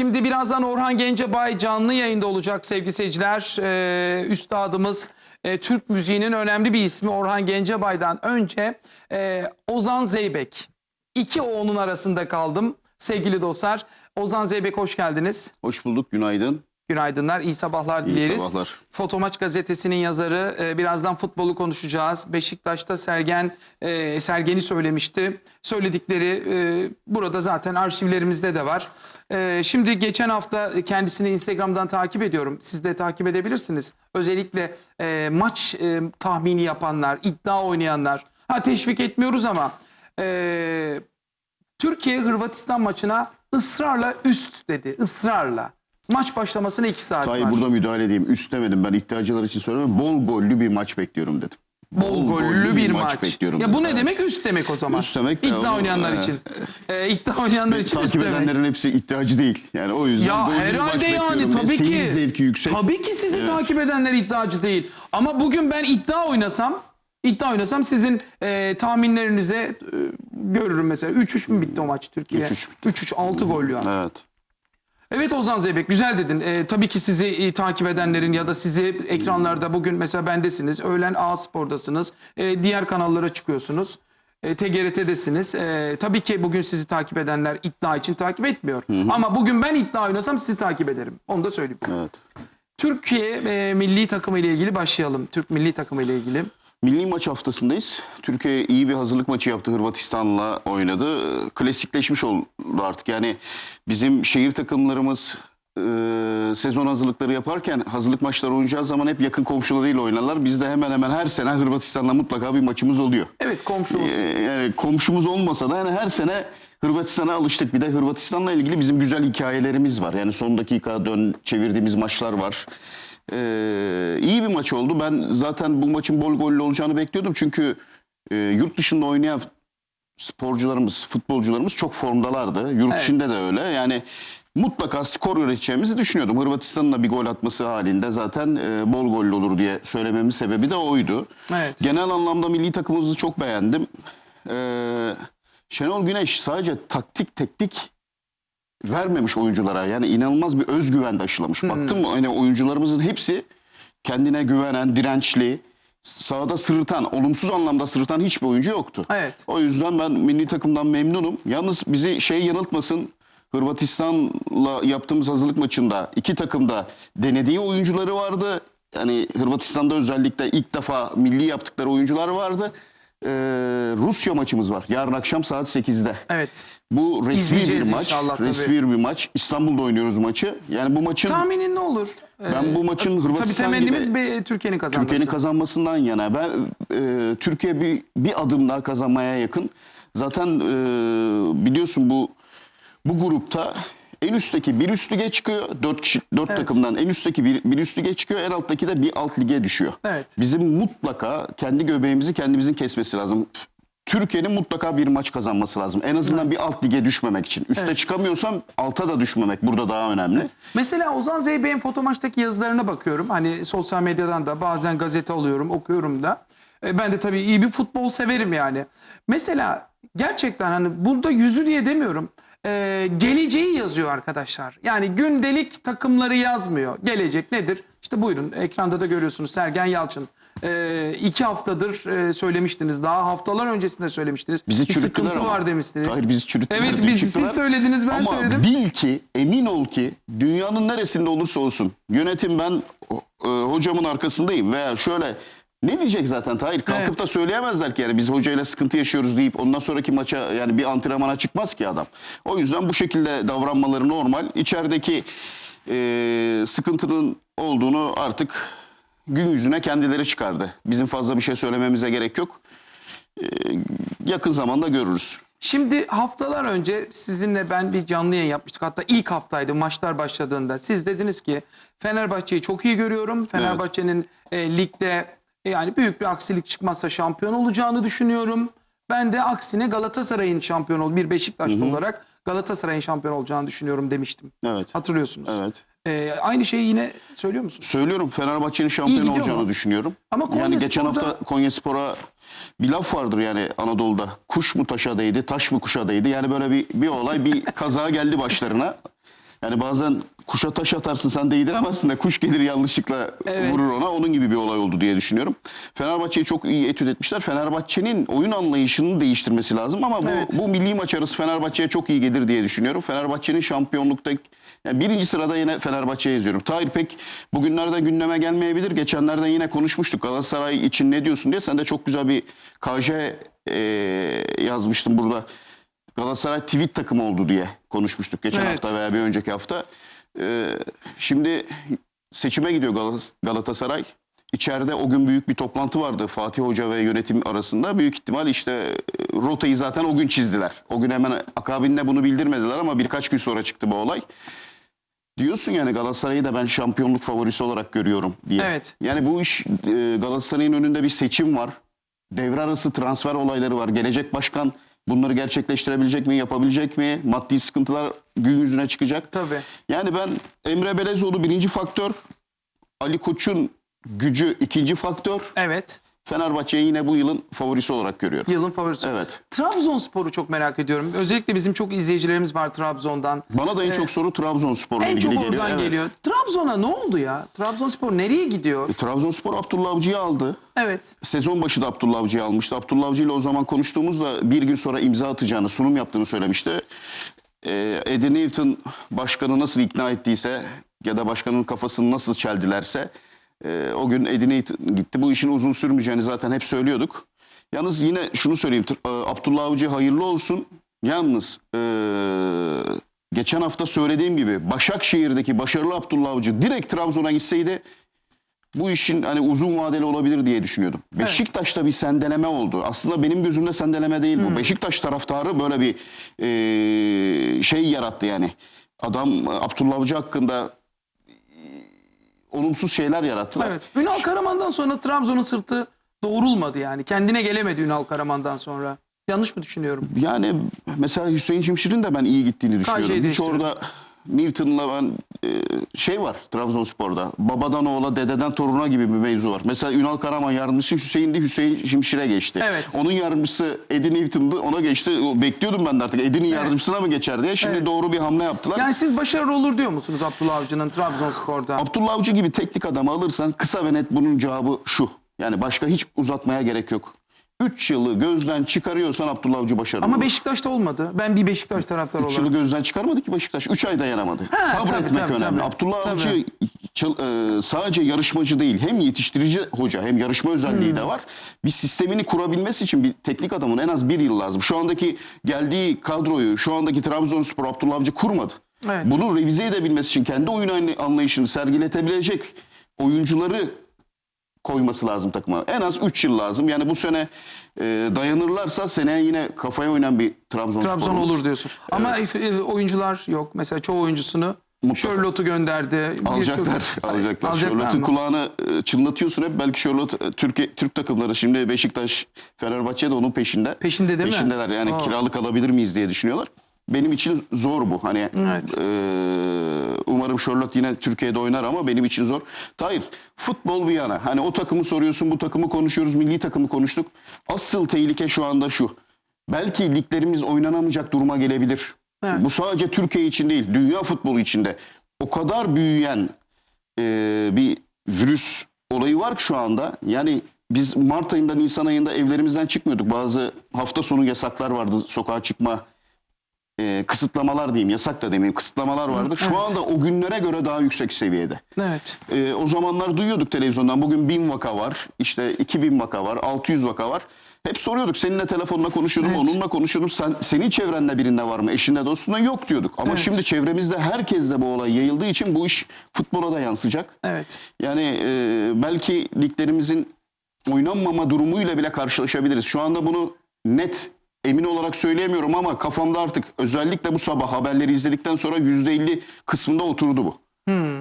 Şimdi birazdan Orhan Gencebay canlı yayında olacak sevgili seyirciler. Ee, üstadımız e, Türk müziğinin önemli bir ismi Orhan Gencebay'dan önce e, Ozan Zeybek. İki O'nun arasında kaldım sevgili dostlar. Ozan Zeybek hoş geldiniz. Hoş bulduk, günaydın. Günaydınlar, iyi sabahlar İyi dileriz. sabahlar. Fotomaç gazetesinin yazarı. e, birazdan futbolu konuşacağız. Beşiktaş'ta Sergen e, Sergen'i söylemişti. Söyledikleri e, burada zaten arşivlerimizde de var. E, şimdi geçen hafta kendisini Instagram'dan takip ediyorum. Siz de takip edebilirsiniz. Özellikle e, maç e, tahmini yapanlar, iddia oynayanlar. Ha teşvik etmiyoruz ama e, Türkiye Hırvatistan maçına ısrarla üst dedi. Israrla. Maç başlamasına iki saat Tayyip var. burada müdahale edeyim. Üst demedim ben iddiacılar için söylemiyorum. Bol gollü bir maç bekliyorum dedim. Bol gollü bir maç. bekliyorum Ya dedim. bu ne Evet. demek? Üst demek o zaman. Üst demek de İddia o- oynayanlar e, için. Ee, iddia oynayanlar için üst Takip demek. edenlerin hepsi iddiacı değil. Yani o yüzden Ya gollü bir maç herhalde yani bekliyorum. tabii Seyir ki. zevki yüksek. Tabii ki sizi takip edenler iddiacı değil. Ama bugün ben iddia oynasam iddia oynasam sizin e, tahminlerinize e, görürüm mesela. 3-3 mü bitti o maç Türkiye? 3-3 3-3 6 gol ya. Evet. Evet Ozan Zeybek güzel dedin. Ee, tabii ki sizi e, takip edenlerin ya da sizi ekranlarda bugün mesela bendesiniz. Öğlen A Spor'dasınız. Ee, diğer kanallara çıkıyorsunuz. E, TGRT'desiniz. Ee, tabii ki bugün sizi takip edenler iddia için takip etmiyor. Ama bugün ben iddia oynasam sizi takip ederim. Onu da söyleyeyim. Evet. Türkiye e, milli takımı ile ilgili başlayalım. Türk milli takımı ile ilgili. Milli maç haftasındayız. Türkiye iyi bir hazırlık maçı yaptı. Hırvatistan'la oynadı. Klasikleşmiş oldu artık. Yani bizim şehir takımlarımız e, sezon hazırlıkları yaparken hazırlık maçları oynayacağı zaman hep yakın komşularıyla oynarlar. Bizde hemen hemen her sene Hırvatistan'la mutlaka bir maçımız oluyor. Evet komşumuz. Ee, yani komşumuz olmasa da yani her sene Hırvatistan'a alıştık. Bir de Hırvatistan'la ilgili bizim güzel hikayelerimiz var. Yani son dakika dön çevirdiğimiz maçlar var. Ee, iyi bir maç oldu. Ben zaten bu maçın bol gollü olacağını bekliyordum. Çünkü e, yurt dışında oynayan sporcularımız, futbolcularımız çok formdalardı. Yurt Evet. içinde de öyle. Yani mutlaka skor üreteceğimizi düşünüyordum. Hırvatistan'ın da bir gol atması halinde zaten e, bol gollü olur diye söylememin sebebi de oydu. Evet. Genel anlamda milli takımımızı çok beğendim. Ee, Şenol Güneş sadece taktik teknik vermemiş oyunculara. Yani inanılmaz bir özgüven de aşılamış. Baktım hani oyuncularımızın hepsi kendine güvenen, dirençli, sahada sırıtan, olumsuz anlamda sırıtan hiçbir oyuncu yoktu. Evet. O yüzden ben milli takımdan memnunum. Yalnız bizi şey yanıltmasın. Hırvatistan'la yaptığımız hazırlık maçında iki takımda denediği oyuncuları vardı. Yani Hırvatistan'da özellikle ilk defa milli yaptıkları oyuncular vardı. Ee, Rusya maçımız var. Yarın akşam saat 8'de. Evet. Bu resmi İzleyeceğiz bir maç. inşallah tabii. Resmi bir maç. İstanbul'da oynuyoruz maçı. Yani bu maçın Tahminin ne olur? ben bu maçın Tabii Hırvatistan temennimiz gibi bir Türkiye'nin kazanması. Türkiye'nin kazanmasından yana. Ben e, Türkiye bir bir adım daha kazanmaya yakın. Zaten e, biliyorsun bu bu grupta en üstteki bir üst lige çıkıyor. Dört, kişi, dört takımdan en üstteki bir, bir üst lige çıkıyor. En alttaki de bir alt lige düşüyor. Evet. Bizim mutlaka kendi göbeğimizi kendimizin kesmesi lazım. Türkiye'nin mutlaka bir maç kazanması lazım. En azından bir alt lige düşmemek için. Üste Evet. çıkamıyorsam alta da düşmemek burada daha önemli. Mesela Ozan Zeybek'in fotomaçtaki yazılarına bakıyorum. Hani sosyal medyadan da bazen gazete alıyorum, okuyorum da. E, ben de tabii iyi bir futbol severim yani. Mesela gerçekten hani burada yüzü diye demiyorum. E, geleceği yazıyor arkadaşlar. Yani gündelik takımları yazmıyor. Gelecek nedir? İşte buyurun ekranda da görüyorsunuz Sergen Yalçın. E, iki haftadır e, söylemiştiniz. Daha haftalar öncesinde söylemiştiniz. Bizi bir çürüttüler sıkıntı ama. var demiştiniz. Hayır bizi çürüttüler. Evet biz çıktılar. siz söylediniz ben Ama söyledim. bil ki emin ol ki dünyanın neresinde olursa olsun yönetim ben e, hocamın arkasındayım veya şöyle ne diyecek zaten Tahir? Kalkıp Evet. da söyleyemezler ki yani biz hocayla sıkıntı yaşıyoruz deyip ondan sonraki maça yani bir antrenmana çıkmaz ki adam. O yüzden bu şekilde davranmaları normal. İçerideki e, sıkıntının olduğunu artık gün yüzüne kendileri çıkardı. Bizim fazla bir şey söylememize gerek yok. E, yakın zamanda görürüz. Şimdi haftalar önce sizinle ben bir canlı yayın yapmıştık. Hatta ilk haftaydı maçlar başladığında. Siz dediniz ki Fenerbahçe'yi çok iyi görüyorum. Fenerbahçe'nin e, ligde yani büyük bir aksilik çıkmazsa şampiyon olacağını düşünüyorum. Ben de aksine Galatasaray'ın şampiyon ol bir Beşiktaşlı olarak Galatasaray'ın şampiyon olacağını düşünüyorum demiştim. Evet. Hatırlıyorsunuz. Evet. E, aynı şeyi yine söylüyor musunuz? Söylüyorum Fenerbahçe'nin şampiyon olacağını mu? düşünüyorum. Ama yani Konyaspor'da- geçen hafta Konyaspor'a bir laf vardır yani Anadolu'da. Kuş mu taşa değdi, taş mı kuşa değdi? Yani böyle bir bir olay, bir kaza geldi başlarına. Yani bazen kuşa taş atarsın sen değdiremezsin de kuş gelir yanlışlıkla Evet. vurur ona. Onun gibi bir olay oldu diye düşünüyorum. Fenerbahçe'yi çok iyi etüt etmişler. Fenerbahçe'nin oyun anlayışını değiştirmesi lazım ama bu, Evet. bu milli maç arası Fenerbahçe'ye çok iyi gelir diye düşünüyorum. Fenerbahçe'nin şampiyonlukta yani birinci sırada yine Fenerbahçe'ye yazıyorum. Tahir pek bugünlerde gündeme gelmeyebilir. Geçenlerden yine konuşmuştuk Galatasaray için ne diyorsun diye. Sen de çok güzel bir KJ e, yazmıştın burada. Galatasaray tweet takımı oldu diye konuşmuştuk geçen Evet. hafta veya bir önceki hafta. Ee, şimdi seçime gidiyor Galatasaray. İçeride o gün büyük bir toplantı vardı Fatih Hoca ve yönetim arasında. Büyük ihtimal işte e, rotayı zaten o gün çizdiler. O gün hemen akabinde bunu bildirmediler ama birkaç gün sonra çıktı bu olay. Diyorsun yani Galatasaray'ı da ben şampiyonluk favorisi olarak görüyorum diye. Evet. Yani bu iş e, Galatasaray'ın önünde bir seçim var. Devre arası transfer olayları var. Gelecek başkan bunları gerçekleştirebilecek mi, yapabilecek mi? Maddi sıkıntılar gün yüzüne çıkacak. Tabii. Yani ben Emre Belezoğlu birinci faktör, Ali Koç'un gücü ikinci faktör. Evet. Fenerbahçe'yi yine bu yılın favorisi olarak görüyorum. Yılın favorisi. Evet. Trabzonspor'u çok merak ediyorum. Özellikle bizim çok izleyicilerimiz var Trabzon'dan. Bana da en çok soru Trabzonspor'la En ilgili çok geliyor. oradan Evet. geliyor. Trabzon'a ne oldu ya? Trabzonspor nereye gidiyor? Trabzonspor Abdullah Avcı'yı aldı. Evet. Sezon başı da Abdullah Avcı'yı almıştı. Abdullah Avcı ile o zaman konuştuğumuzda bir gün sonra imza atacağını, sunum yaptığını söylemişti. Ee, Eddie Newton başkanı nasıl ikna ettiyse ya da başkanın kafasını nasıl çeldilerse e, o gün Newton gitti. Bu işin uzun sürmeyeceğini zaten hep söylüyorduk. Yalnız yine şunu söyleyeyim. E, Abdullah Avcı hayırlı olsun. Yalnız e, geçen hafta söylediğim gibi Başakşehir'deki başarılı Abdullah Avcı direkt Trabzon'a gitseydi bu işin hani uzun vadeli olabilir diye düşünüyordum. Beşiktaş'ta bir sendeleme oldu. Aslında benim gözümde sendeleme değil bu. Beşiktaş taraftarı böyle bir e, şey yarattı yani. Adam Abdullah Avcı hakkında olumsuz şeyler yarattılar. Evet. Ünal Karaman'dan sonra Trabzon'un sırtı doğrulmadı yani. Kendine gelemedi Ünal Karaman'dan sonra. Yanlış mı düşünüyorum? Yani mesela Hüseyin Şimşir'in de ben iyi gittiğini düşünüyorum. Hiç orada Newton'la ben şey var Trabzonspor'da. Babadan oğula, dededen toruna gibi bir mevzu var. Mesela Ünal Karaman yardımcısı Hüseyin'di. Hüseyin Şimşir'e geçti. Evet. Onun yardımcısı Eddie Newton'du. Ona geçti. Bekliyordum ben de artık Eddie'nin yardımcısına mı geçer diye. Şimdi Evet. doğru bir hamle yaptılar. Yani siz başarılı olur diyor musunuz Abdullah Avcı'nın Trabzonspor'da? Abdullah Avcı gibi teknik adamı alırsan kısa ve net bunun cevabı şu. Yani başka hiç uzatmaya gerek yok. 3 yılı gözden çıkarıyorsan Abdullah Avcı başarılı Ama olur. Beşiktaş'ta olmadı. Ben bir Beşiktaş taraftarı 3 olarak. yılı gözden çıkarmadı ki Beşiktaş. 3 ay dayanamadı. Ha, Sabretmek tabii, tabii, önemli. tabii. Abdullah Tabii. Avcı çal- e, sadece yarışmacı değil hem yetiştirici hoca hem yarışma özelliği Hmm. de var. Bir sistemini kurabilmesi için bir teknik adamın en az bir yıl lazım. Şu andaki geldiği kadroyu şu andaki Trabzonspor Abdullah Avcı kurmadı. Evet. Bunu revize edebilmesi için kendi oyun anlayışını sergiletebilecek oyuncuları koyması lazım takıma. En az 3 yıl lazım. Yani bu sene e, dayanırlarsa seneye yine kafaya oynayan bir Trabzonspor Trabzon olur diyorsun. Ama e, oyuncular yok. Mesela çoğu oyuncusunu Mutlaka. Charlotte'u gönderdi. Bir Alacaklar, Türk- alacaklar. Alacaklar Charlotte'un mı? kulağını e, çınlatıyorsun hep. Belki Charlotte e, Türk Türk takımları şimdi Beşiktaş, Fenerbahçe de onun peşinde. Peşinde değil mi? Peşindeler. Yani Aa. kiralık alabilir miyiz diye düşünüyorlar. Benim için zor bu. Hani Evet. e, umarım Charlotte yine Türkiye'de oynar ama benim için zor. Tahir, futbol bir yana. Hani o takımı soruyorsun, bu takımı konuşuyoruz, milli takımı konuştuk. Asıl tehlike şu anda şu. Belki liglerimiz oynanamayacak duruma gelebilir. Evet. Bu sadece Türkiye için değil, dünya futbolu içinde. O kadar büyüyen e, bir virüs olayı var ki şu anda. Yani biz Mart ayında, Nisan ayında evlerimizden çıkmıyorduk. Bazı hafta sonu yasaklar vardı, sokağa çıkma e, kısıtlamalar diyeyim, yasak da demeyeyim, kısıtlamalar vardı. Şu evet. anda o günlere göre daha yüksek seviyede. Evet. E, o zamanlar duyuyorduk televizyondan bugün 1000 vaka var, işte 2000 vaka var, 600 vaka var. Hep soruyorduk seninle telefonla konuşuyordum, Evet. onunla konuşuyordum. Sen, senin çevrende birinde var mı, eşinde dostunda yok diyorduk. Ama Evet. şimdi çevremizde herkeste bu olay yayıldığı için bu iş futbola da yansıyacak. Evet. Yani e, belki liglerimizin oynanmama durumuyla bile karşılaşabiliriz. Şu anda bunu net emin olarak söyleyemiyorum ama kafamda artık özellikle bu sabah haberleri izledikten sonra %50 kısmında oturdu bu.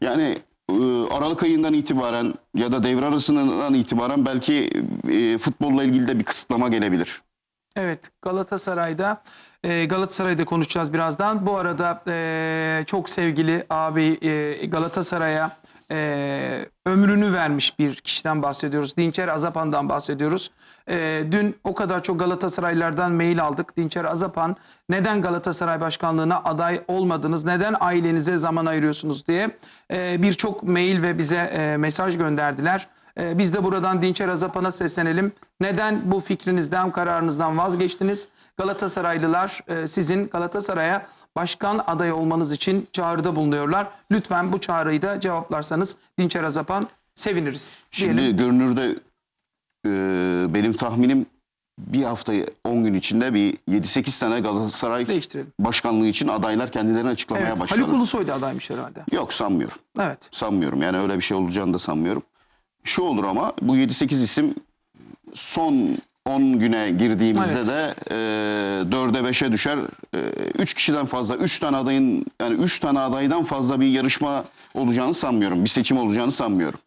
Yani e, Aralık ayından itibaren ya da devre arasından itibaren belki e, futbolla ilgili de bir kısıtlama gelebilir. Evet Galatasaray'da e, Galatasaray'da konuşacağız birazdan. Bu arada çok sevgili abi Galatasaray'a e, ömrünü vermiş bir kişiden bahsediyoruz. Dinçer Azapan'dan bahsediyoruz. E, dün o kadar çok Galatasaraylılardan mail aldık. Dinçer Azapan neden Galatasaray başkanlığına aday olmadınız? Neden ailenize zaman ayırıyorsunuz diye e, birçok mail ve bize e, mesaj gönderdiler. E, biz de buradan Dinçer Azapan'a seslenelim. Neden bu fikrinizden, kararınızdan vazgeçtiniz? Galatasaraylılar e, sizin Galatasaray'a başkan adayı olmanız için çağrıda bulunuyorlar. Lütfen bu çağrıyı da cevaplarsanız Dinçer Azapan seviniriz. Şimdi diyelim. görünürde e, benim tahminim bir haftayı 10 gün içinde bir 7-8 tane Galatasaray başkanlığı için adaylar kendilerini açıklamaya Evet, başladı. Haluk Ulusoy da adaymış herhalde. Yok sanmıyorum. Evet. Sanmıyorum. Yani öyle bir şey olacağını da sanmıyorum. Şu olur ama bu 7-8 isim son 10 güne girdiğimizde Evet. de e, 4'e 5'e düşer. 3 kişiden fazla, 3 tane adayın yani 3 tane adaydan fazla bir yarışma olacağını sanmıyorum. Bir seçim olacağını sanmıyorum.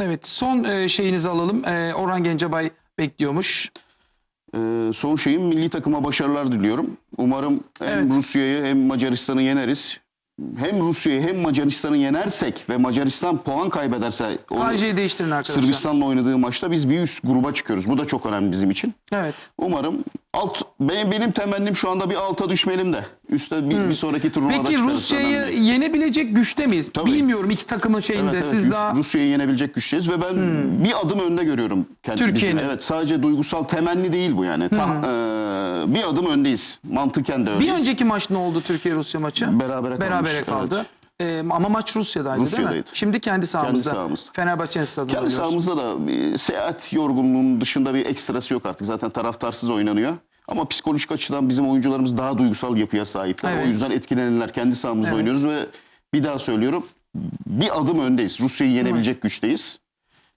Evet son e, şeyinizi alalım. E, Orhan Gencebay bekliyormuş. Ee, son şeyim milli takıma başarılar diliyorum. Umarım hem Evet. Rusya'yı hem Macaristan'ı yeneriz. Hem Rusya'yı hem Macaristan'ı yenersek ve Macaristan puan kaybederse AJ'yi değiştirin arkadaşlar. Sırbistan'la oynadığı maçta biz bir üst gruba çıkıyoruz. Bu da çok önemli bizim için. Evet. Umarım alt benim, benim temennim şu anda bir alta düşmeyelim de. Üste bir, bir sonraki turnuvada Hmm. Peki. Rusya'yı Önemli. yenebilecek güçte miyiz? Tabii. Bilmiyorum iki takımın şeyinde. Evet, evet. Siz Rus- daha Hmm. Rusya'yı yenebilecek güçteyiz ve ben bir adım önde görüyorum Türkiye'nin. Evet sadece duygusal temenni değil bu yani. Ta- eee, bir adım öndeyiz. Mantıken de bir öyleyiz. önceki maç ne oldu Türkiye Rusya maçı? Berabere Berabere kalmış, kaldı. E, ama maç Rusya'daydı, değil mi? Rusya'daydı. Şimdi kendi sahamızda. sahamızda. Fenerbahçe'nin stadında Kendi oynuyoruz. sahamızda da bir seyahat yorgunluğunun dışında bir ekstrası yok artık. Zaten taraftarsız oynanıyor. Ama psikolojik açıdan bizim oyuncularımız daha duygusal yapıya sahipler. Evet. O yüzden etkilenirler. Kendi sahamızda Evet. oynuyoruz ve bir daha söylüyorum bir adım öndeyiz. Rusya'yı yenebilecek güçteyiz.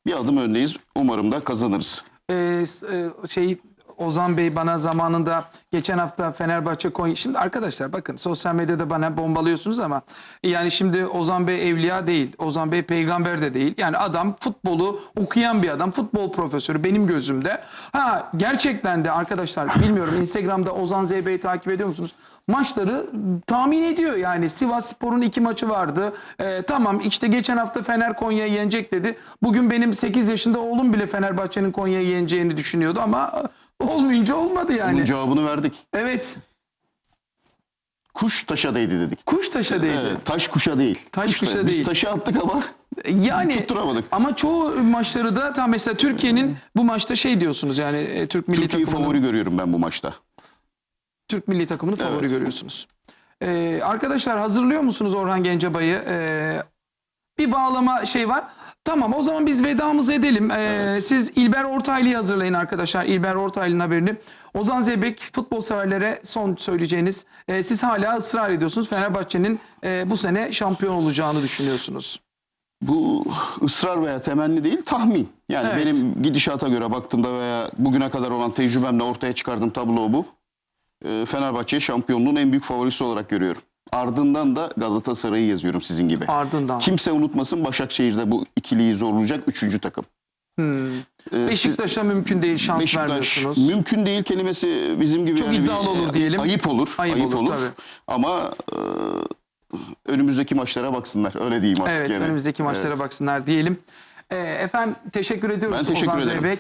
Bir adım öndeyiz. Umarım da kazanırız. Ee, e, şey Ozan Bey bana zamanında geçen hafta Fenerbahçe Konya şimdi arkadaşlar bakın sosyal medyada bana bombalıyorsunuz ama yani şimdi Ozan Bey evliya değil. Ozan Bey peygamber de değil. Yani adam futbolu okuyan bir adam. Futbol profesörü benim gözümde. Ha gerçekten de arkadaşlar bilmiyorum Instagram'da Ozan ZB'yi takip ediyor musunuz? Maçları tahmin ediyor yani Sivas Spor'un iki maçı vardı. Ee, tamam işte geçen hafta Fener Konya'yı yenecek dedi. Bugün benim 8 yaşında oğlum bile Fenerbahçe'nin Konya'yı yeneceğini düşünüyordu ama e, olmayınca olmadı yani. Bunun cevabını verdik. Evet. Kuş taşa değdi dedik. Kuş taşa değdi. Evet, taş kuşa değil. Taş Kuş kuşa Biz değil. taşı attık ama Yani Tutturamadık. ama çoğu maçları da tam mesela Türkiye'nin bu maçta şey diyorsunuz yani e, Türk milli Türkiye'yi takımının favori görüyorum ben bu maçta. Türk milli takımını favori Evet. görüyorsunuz. Ee, arkadaşlar hazırlıyor musunuz Orhan Gencebay'ı? Ee, bir bağlama şey var. Tamam o zaman biz vedamızı edelim. Ee, Siz İlber Ortaylı'yı hazırlayın arkadaşlar. İlber Ortaylı'nın haberini. Ozan Zeybek futbol severlere son söyleyeceğiniz. e, siz hala ısrar ediyorsunuz. Fenerbahçe'nin e, bu sene şampiyon olacağını düşünüyorsunuz. Bu ısrar veya temenni değil tahmin. Yani Evet. benim gidişata göre baktığımda veya bugüne kadar olan tecrübemle ortaya çıkardığım tablo bu. Ee, Fenerbahçe'yi şampiyonluğun en büyük favorisi olarak görüyorum. Ardından da Galatasaray'ı yazıyorum sizin gibi. Ardından. Kimse unutmasın Başakşehir'de bu ikiliyi zorlayacak üçüncü takım. Hmm. Ee, Beşiktaş'a mümkün değil şans Beşiktaş vermiyorsunuz. mümkün değil kelimesi bizim gibi Çok yani bir- iddialı olur diyelim. Ayıp olur. Ayıp Ayıp, olur, olur. tabii. Ama e, önümüzdeki maçlara baksınlar. Öyle diyeyim artık Evet yani. önümüzdeki maçlara Evet. baksınlar diyelim. Ee, efendim teşekkür ediyoruz Ben teşekkür Ozan ederim. Zeybek.